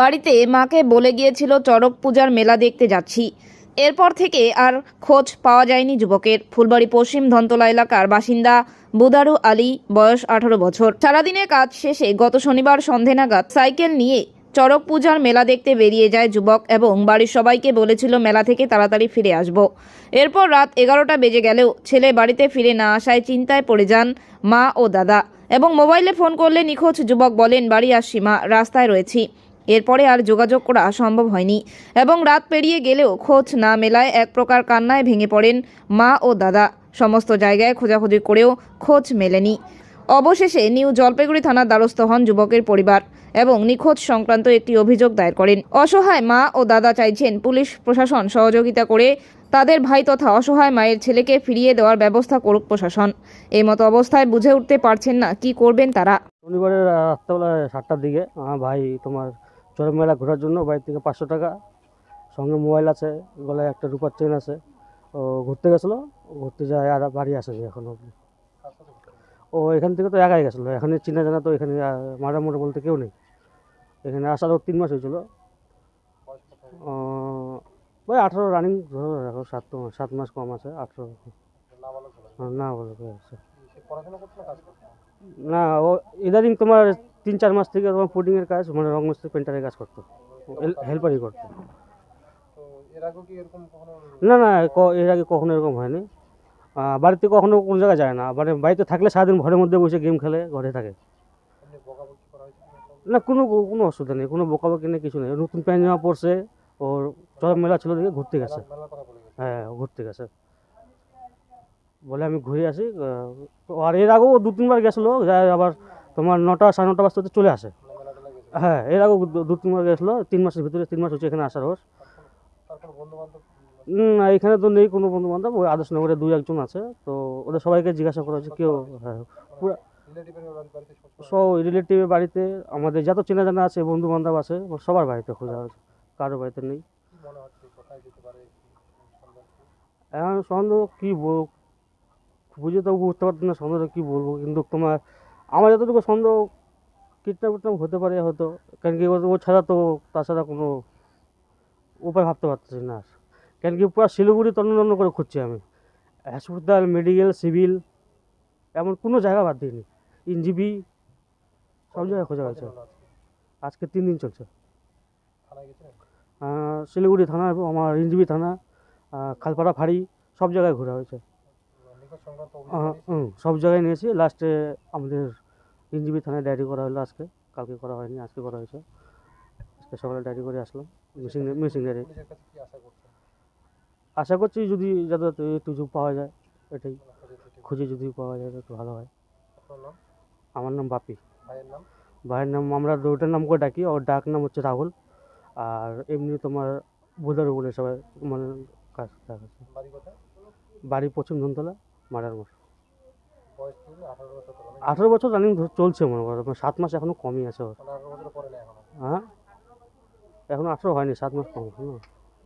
বাড়িতে মাকে বলে গিয়েছিল, চড়ক পূজার মেলা দেখতে যাচ্ছি। এরপর থেকে আর খোঁজ পাওয়া যায়নি যুবকের। ফুলবাড়ি, পশ্চিম ধনতলা এলাকার বাসিন্দা বুদারু আলী, বয়স আঠারো বছর। সারাদিনের কাজ শেষে গত শনিবার সন্ধে নাগাদ সাইকেল নিয়ে চড়ক পূজার মেলা দেখতে বেরিয়ে যায় যুবক এবং বাড়ির সবাইকে বলেছিল, মেলা থেকে তাড়াতাড়ি ফিরে আসব। এরপর রাত এগারোটা বেজে গেলেও ছেলে বাড়িতে ফিরে না আসায় চিন্তায় পড়ে যান মা ও দাদা এবং মোবাইলে ফোন করলে নিখোঁজ যুবক বলেন, বাড়ি আসছি মা রাস্তায় রয়েছি। এরপরে আর যোগাযোগ করা সম্ভব হয়নি এবং রাত পেরিয়ে গেলেও খোঁজ না মেলায় এক প্রকার কান্নায় ভেঙে পড়েন মা ও দাদা। সমস্ত জায়গায় খোঁজাখুঁজি করেও খোঁজ মেলেনি। অবশেষে নিউ জলপাইগুড়ি থানার দ্বারস্থ হন যুবকের পরিবার এবং নিখোঁজ সংক্রান্ত একটি অভিযোগ দায়ের করেন। অসহায় মা ও দাদা চাইছেন পুলিশ প্রশাসন সহযোগিতা করে তাদের ভাই তথা অসহায় মায়ের ছেলেকে ফিরিয়ে দেওয়ার ব্যবস্থা করুক প্রশাসন। এই মতো অবস্থায় বুঝে উঠতে পারছেন না কি করবেন তারা। শনিবারের রাত্রেবেলা সাতটার দিকে, আমার ভাই তোমার চরম মেলা ঘোরার জন্য বাড়ি থেকে পাঁচশো টাকা। সঙ্গে মোবাইল আছে গলায় একটা রূপার চেন আছে। ও ঘুরতে গেছিল ঘুরতে যায় আর বাড়ি আসেনি এখন অবধি। ও এখান থেকে তো একাই গেছিল এখানে চিনা জানা তো এখানে মারা মোটা বলতে কেউ নেই। এখানে আসার ওর তিন মাস হয়েছিল। ওই আঠারো রানিং ধরো রাখো সাত সাত মাস কম আছে আঠারো। না বলো আছে না ও ইদানিং তোমার তিন চার মাস থেকে তোমার পুডিংয়ের কাজ মানে রং মিস্ত্রি পেন্টারের কাজ করতো। হেল্পারই করতো। না না এর আগে কখনো এরকম হয়নি। বাড়িতে কখনো কোনো জায়গায় যায় না। মানে বাড়িতে থাকলে সারাদিন ঘরের মধ্যে বসে গেম খেলে ঘরে থাকে। না কোনো কোনো অসুবিধা নেই কোনো বকাবকি নেই কিছু নেই। নতুন প্যান্ট জামা পরছে ওর চরম মেলা ছিল দিকে ঘুরতে গেছে। হ্যাঁ ঘুরতে গেছে। বলে আমি ঘুরে আসি আর এর আগেও দু তিনবার গেছিল যায় আবার তোমার নটা সাড়ে নটা বাজতে চলে আসে। হ্যাঁ এর আগেও দু- দু তিনবার গেছিল তিন মাসের ভিতরে তিন মাস হচ্ছে এখানে আসার উম, না এখানে তো নেই কোনো বন্ধু বান্ধব ওই আদর্শনগরে দুই একজন আছে তো ওদের সবাইকে জিজ্ঞাসা করা হচ্ছে কেউ হ্যাঁ পুরো সব রিলেটিভের বাড়িতে আমাদের যত চেনা জানা আছে বন্ধু বান্ধব আছে সবার বাড়িতে খোঁজা হচ্ছে কারও বাড়িতে নেই। এখন সন্দেহ কী বুঝে তো বুঝতে পারছি না সন্দেহ কী বলব কিন্তু তোমার আমার যতটুকু সন্দেহ কিডন্যাপ টিডন্যাপ হতে পারে হয়তো কারণ কি ও- ছাড়া তো তাছাড়া কোনো উপায় ভাবতে পারতেছি না আর। কারণ কি পুরো শিলিগুড়ি তন্ন তন্ন করে খুঁজছি আমি। হাসপাতাল, মেডিকেল, সিভিল, এমন কোনো জায়গা বাদ দিইনি। ইনজিবি সব জায়গায় খোঁজা হয়েছে। আজকে তিন দিন চলছে। শিলিগুড়ি থানা আমার ইনজিবি থানা খালপাড়া, ফাঁড়ি, সব জায়গায় ঘোরা হয়েছে। সব জায়গায় নিয়েছি। লাস্টে আমাদের ইনজিবি থানায় ডায়েরি করা হলো আজকে। কালকে করা হয়নি আজকে করা হয়েছে। আজকে সকালে ডায়েরি করে আসলাম। Missing missing diary. আশা করছি যদি যাতে একটু পাওয়া যায় এটাই। খুঁজে যদি পাওয়া যায় একটু ভালো হয়। আমার নাম বাপি। ভাইয়ের নাম? আমরা দুটার নাম করে ডাকি। ওর ডাক নাম হচ্ছে রাহুল। আর এমনি তোমার বোধারু বলে সবাই মানে কাজ কাজ বাড়ি পশ্চিম ধনতলা মারার মোড় আঠারো বছর রানিং চলছে মনে করো সাত মাস এখনও কমই আছে ওর। হ্যাঁ? এখনও আঠারো হয়নি সাত মাস কম না